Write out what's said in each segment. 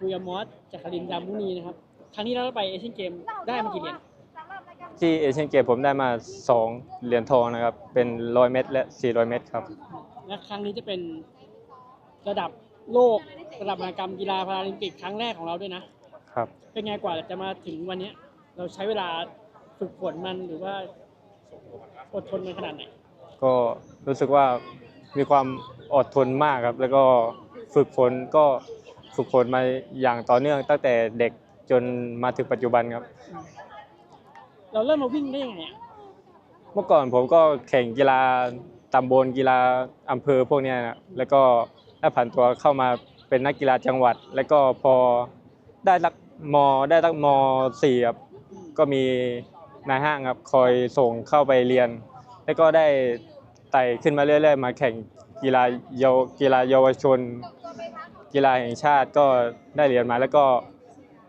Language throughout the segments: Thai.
คุยกับมอสจากครินทร์ดามุนีนะครับ ครั้งนี้เราไปเอเชียนเกมได้มากี่เหรียญที่เอเชียนเกมผมได้มา 2 เหรียญทองนะครับ เป็น 100 เมตร และ 400 เมตรครับ และครั้งนี้จะเป็นระดับโลกระดับมหกรรมกีฬาพาราลิมปิกครั้งแรกของเราด้วยนะครับ เป็นไงกว่าจะมาถึงวันเนี้ยเราใช้เวลาฝึกฝนมันหรือว่าอดทนมันขนาดไหน ก็รู้สึกว่ามีความอดทนมากครับ แล้วก็ฝึกฝนก็ ฝึกฝนมาอย่างต่อเนื่องตั้งแต่เด็กจนมาถึงปัจจุบันครับ เราเริ่มมาวิ่งได้ยังไงอะเมื่อก่อนผมก็แข่งกีฬาตำบลกีฬาอำเภอพวกเนี้ยนะแล้วก็ได้ผ่านตัวเข้ามาเป็นนักกีฬาจังหวัด แล้วก็พอได้รักมได้ตั้งมสี่ครับก็มีนายห้างครับคอยส่งเข้าไปเรียน แล้วก็ได้ไต่ขึ้นมาเรื่อย ๆ มาแข่งกีฬาเยาวกีฬาเยาวชน กีฬาแห่งชาติก็ได้เหรียญมาแล้วก็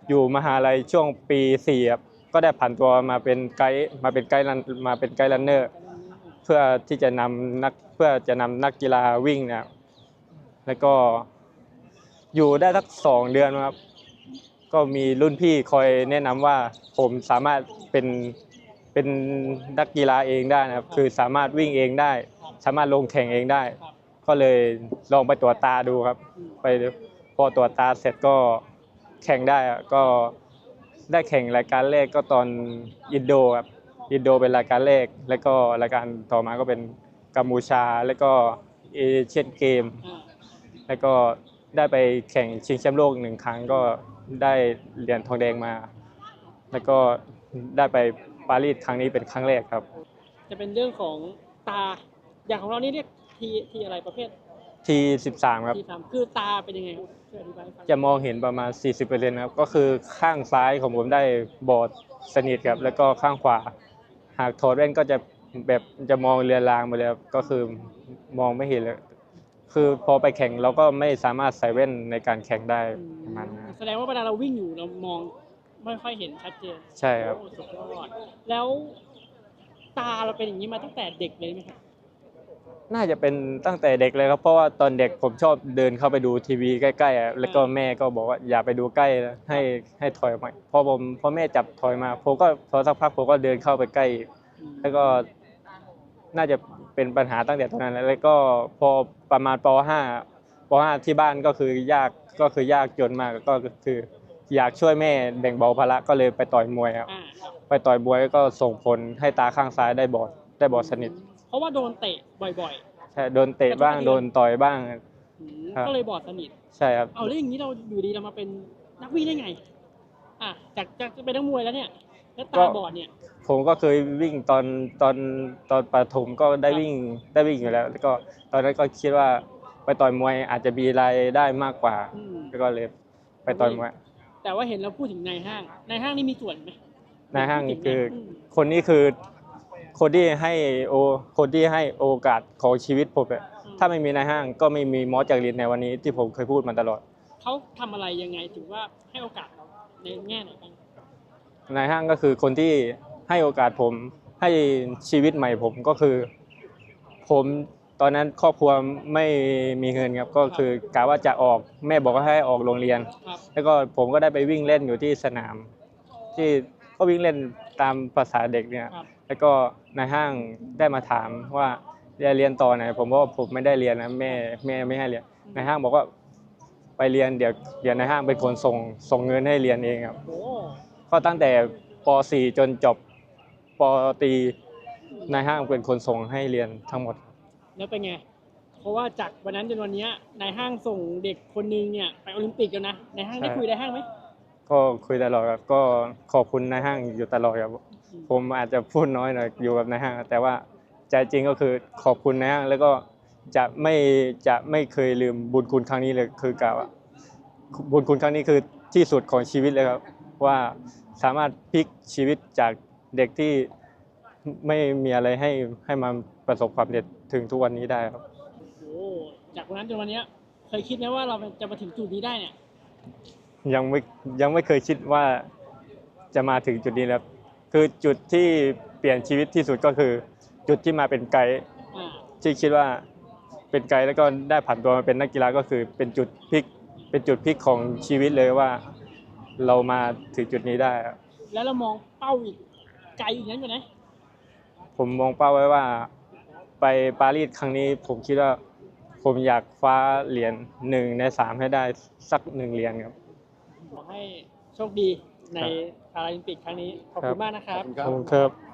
อยู่มหาลัยช่วงปีสี่ครับก็ได้ผ่านตัวมาเป็นไกด์มาเป็นไกด์รันมาเป็นไกด์รันเนอร์ เพื่อที่จะนำนักเพื่อจะนำนักกีฬาวิ่งนะแล้วก็อยู่ได้สักสองเดือนครับ ก็มีรุ่นพี่คอยแนะนำว่าผมสามารถเป็นเป็นนักกีฬาเองได้นะครับ คือสามารถวิ่งเองได้ สามารถลงแข่งเองได้ ก็เลยลองไปตรวจตาดูครับ ไปพอตรวจตาเสร็จก็แข่งได้ก็ได้แข่งรายการแรกก็ตอนอินโดครับอินโดเป็นรายการแรก แล้วก็รายการต่อมาก็เป็นกัมพูชา แล้วก็เอเชียนเกม แล้วก็ได้ไปแข่งชิงแชมป์โลกหนึ่งครั้งก็ได้เหรียญทองแดงมา แล้วก็ได้ไปปารีสครั้งนี้เป็นครั้งแรกครับ จะเป็นเรื่องของตาอย่างของเรานี่เรียก ทีทีอะไรประเภทที่13ครับ ทีสามคือตาเป็นยังไงครับช่วยอธิบายให้ฟังจะมองเห็นประมาณ 40%ครับ ก็คือข้างซ้ายของผมได้บอดสนิทครับ แล้วก็ข้างขวา หากถอดแว่นก็จะแบบจะมองเรือนรางไปเลยครับก็คือมองไม่เห็นเลยคือพอไปแข่งเราก็ไม่สามารถใส่แว่นในการแข่งได้ประมาณนั้นครับแสดงว่าเวลาเราวิ่งอยู่เรามองไม่ค่อยเห็นชัดเจนใช่ครับ โอ้สุดยอดแล้วตาเราเป็นอย่างนี้มาตั้งแต่เด็กเลยไหมครับ น่าจะเป็นตั้งแต่เด็กเลยครับเพราะว่าตอนเด็กผมชอบเดินเข้าไปดูทีวีใกล้ๆอะแล้วก็แม่ก็บอกว่าอย่าไปดูใกล้นะให้ให้ถอยออกมาพอผมพอแม่จับถอยมาผมก็พอสักพักผมก็เดินเข้าไปใกล้ แล้วก็น่าจะเป็นปัญหาตั้งแต่ตอนนั้นแล้วแล้วก็พอประมาณป .5 ป .5 ที่บ้านก็คือยากก็คือยากจนมากก็คือ อยากช่วยแม่แบ่งเบาภาระก็เลยไปต่อยมวยครับอ่าครับไปต่อยมวยก็ส่งผลให้ตาข้างซ้ายได้บอดได้บอดสนิท เพราะว่าโดนเตะบ่อย ใช่โดนเตะบ้างโดนต่อยบ้าง ๆอืมครับ ก็เลยบอดสนิท ใช่ครับ เอาแล้วอย่างนี้เราอยู่ดีเรามาเป็นนักวิ่งได้ไง อะจากจากจะเป็นนักมวยแล้วเนี่ย แล้วตาบอดเนี่ย ผมก็เคยวิ่งตอนตอนตอนประถมก็ได้วิ่งได้วิ่งอยู่แล้ว แล้วก็ตอนนั้นก็คิดว่าไปต่อยมวยอาจจะมีรายได้มากกว่า อืมแล้วก็เลยไปต่อยมวย แต่ว่าเห็นเราพูดถึงนายห้างนายห้างนี่มีส่วนไหมนายห้างพูดถึคือนะมคนนี้คือ คนที่ให้โอคนที่ให้โอกาสของชีวิตผมอะถ้าไม่มีนายห้างก็ไม่มีมอสจากลินในวันนี้ที่ผมเคยพูดมาตลอด เขาทำอะไรยังไงถือว่าให้โอกาสเราในแง่ไหนบ้างนายห้างก็คือคนที่ให้โอกาสผมให้ชีวิตใหม่ผมก็คือ ผมตอนนั้นครอบครัวไม่มีเงินครับก็คือกะว่าจะออกแม่บอกว่าให้ออกโรงเรียน ครับ แล้วก็ผมก็ได้ไปวิ่งเล่นอยู่ที่สนาม ที่ก็วิ่งเล่น ตามภาษาเด็กเนี่ย ครับ แล้วก็นายห้างได้มาถามว่าจะเรียนต่อไหน ผมบอกว่าผมไม่ได้เรียนนะแม่แม่ไม่ให้เรียนนายห้างบอกว่าไปเรียนเดี๋ยวเดี๋ยวนายห้างเป็นคนส่งส่งเงินให้เรียนเองครับ โอ้ก็ตั้งแต่ป .4 จนจบปตรีนายห้างเป็นคนส่งให้เรียนทั้งหมด แล้วเป็นไง เพราะว่าจากวันนั้นจนวันเนี้ยนายห้างส่งเด็กคนนึงเนี่ยไปโอลิมปิกแล้วนะนายห้างได้ใช่ คุยนายห้างไหม ก็คุยตลอดครับก็ขอบคุณนายห้างอยู่ตลอดครับผมอาจจะพูดน้อยหน่อยอยู่กับนายห้าง แต่ว่าใจจริงก็คือขอบคุณนายห้างแล้วก็จะไม่จะไม่เคยลืมบุญคุณครั้งนี้เลยคือกล่าวว่าบุญคุณครั้งนี้คือที่สุดของชีวิตเลยครับ ว่าสามารถพลิกชีวิตจากเด็กที่ไม่มีอะไรให้ให้มาประสบความสำเร็จถึงทุกวันนี้ได้ครับโอ้จากวันนั้นจนวันนี้เคยคิดไหมว่าเราจะมาถึงจุดนี้ได้เนี่ย ยังไม่ยังไม่เคยคิดว่าจะมาถึงจุดนี้แล้วคือจุดที่เปลี่ยนชีวิตที่สุดก็คือ จุดที่มาเป็นไกด์อ่าที่คิดว่าเป็นไกด์แล้วก็ได้ผ่านตัวมาเป็นนักกีฬาก็คือเป็นจุดพลิกเป็นจุดพลิกของชีวิตเลยว่า เรามาถึงจุดนี้ได้ครับแล้วเรามองเป้าอีกไกลอีกนั้นอยู่นะผมมองเป้าไว้ว่า ไปปารีสครั้งนี้ ผมคิดว่าผมอยากคว้าเหรียญหนึ่งในสามให้ได้สักหนึ่งเหรียญครับ ขอให้โชคดีในพาราลิมปิกครั้งนี้ขอบคุณมากนะครับ ขอบคุณครับ